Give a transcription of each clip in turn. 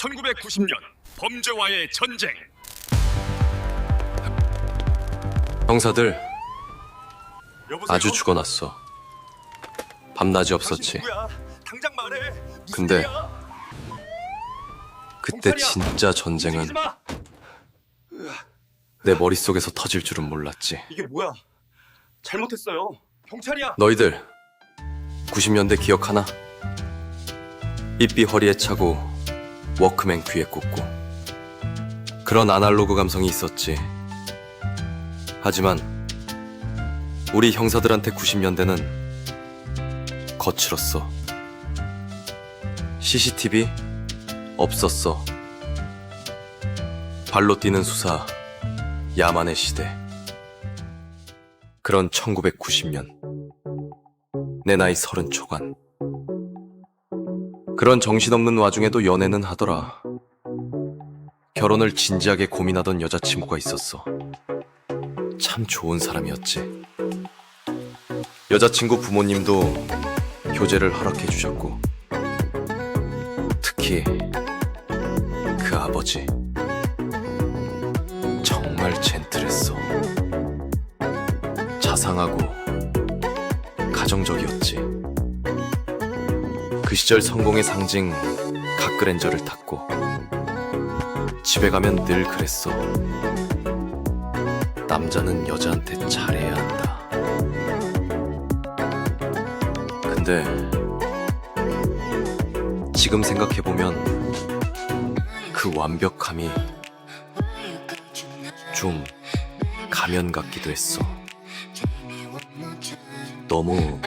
1990년 범죄와의 전쟁. 형사들 여보세요? 아주 죽어났어. 밤낮이 없었지. 당신 누구야? 당장 말해. 무슨 근데 일이야? 그때 경찰이야. 진짜 전쟁은 움직이지 마. 내 머릿속에서 터질 줄은 몰랐지. 이게 뭐야? 잘못했어요. 경찰이야. 너희들 90년대 기억하나? 삐삐 허리에 차고 워크맨 귀에 꽂고 그런 아날로그 감성이 있었지. 하지만 우리 형사들한테 90년대는 거칠었어. CCTV 없었어. 발로 뛰는 수사 야만의 시대. 그런 1990년 내 나이 서른 초반. 그런 정신없는 와중에도 연애는 하더라. 결혼을 진지하게 고민하던 여자친구가 있었어. 참 좋은 사람이었지. 여자친구 부모님도 교제를 허락해 주셨고, 특히 그 아버지. 정말 젠틀했어. 자상하고 가정적이었지. 그 시절 성공의 상징 각그랜저를 탔고 집에 가면 늘 그랬어. 남자는 여자한테 잘해야 한다. 근데 지금 생각해보면 그 완벽함이 좀 가면 같기도 했어. 너무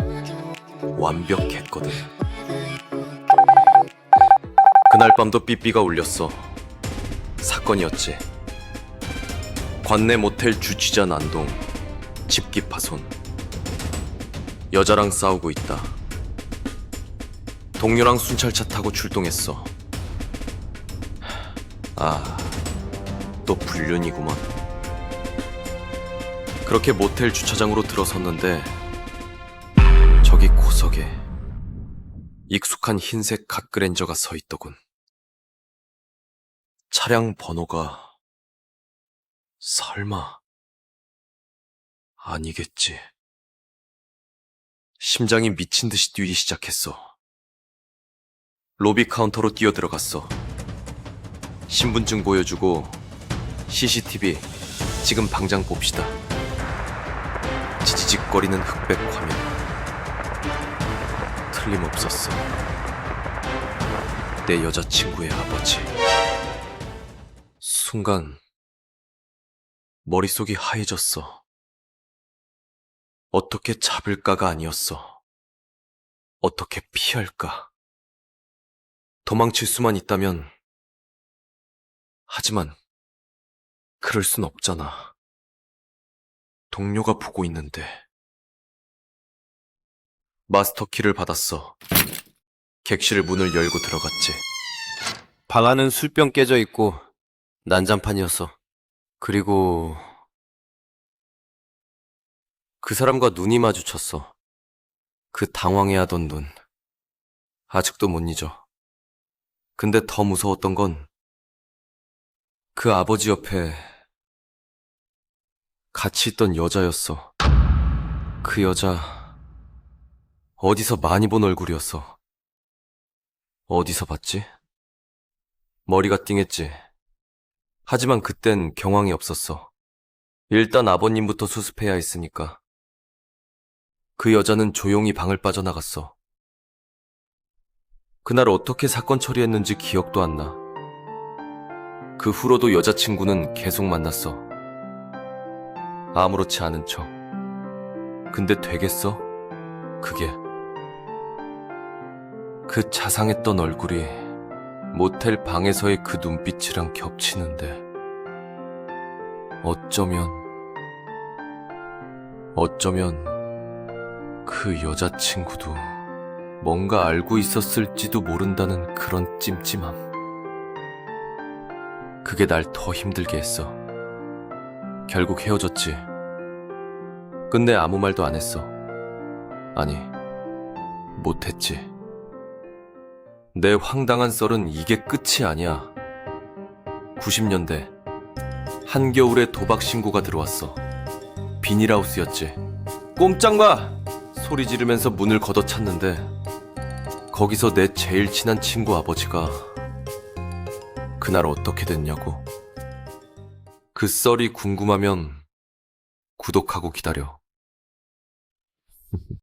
완벽했거든. 그날 밤도 삐삐가 울렸어. 사건이었지. 관내 모텔 주치자 난동, 집기 파손. 여자랑 싸우고 있다. 동료랑 순찰차 타고 출동했어. 아, 또 불륜이구만. 그렇게 모텔 주차장으로 들어섰는데 저기 구석에 익숙한 흰색 갓그랜저가 서 있더군. 차량 번호가 설마 아니겠지. 심장이 미친 듯이 뛰기 시작했어. 로비 카운터로 뛰어들어갔어. 신분증 보여주고 CCTV 지금 당장 봅시다. 지지직거리는 흑백 화면. 틀림없었어. 내 여자친구의 아버지. 순간, 머릿속이 하얘졌어. 어떻게 잡을까가 아니었어. 어떻게 피할까. 도망칠 수만 있다면, 하지만, 그럴 순 없잖아. 동료가 보고 있는데. 마스터 키를 받았어. 객실 문을 열고 들어갔지. 방 안은 술병 깨져 있고 난장판이었어. 그리고 그 사람과 눈이 마주쳤어. 그 당황해하던 눈. 아직도 못 잊어. 근데 더 무서웠던 건 그 아버지 옆에 같이 있던 여자였어. 그 여자 어디서 많이 본 얼굴이었어. 어디서 봤지? 머리가 띵했지. 하지만 그땐 경황이 없었어. 일단 아버님부터 수습해야 했으니까. 그 여자는 조용히 방을 빠져나갔어. 그날 어떻게 사건 처리했는지 기억도 안 나. 그 후로도 여자친구는 계속 만났어. 아무렇지 않은 척. 근데 되겠어? 그게. 그 자상했던 얼굴이 모텔 방에서의 그 눈빛이랑 겹치는데 어쩌면 어쩌면 그 여자친구도 뭔가 알고 있었을지도 모른다는 그런 찜찜함. 그게 날 더 힘들게 했어. 결국 헤어졌지. 근데 아무 말도 안 했어. 아니, 못했지. 내 황당한 썰은 이게 끝이 아니야. 90년대 한겨울에 도박 신고가 들어왔어. 비닐하우스였지. 꼼짝 마! 소리 지르면서 문을 걷어찼는데 거기서 내 제일 친한 친구 아버지가 그날 어떻게 됐냐고. 그 썰이 궁금하면 구독하고 기다려.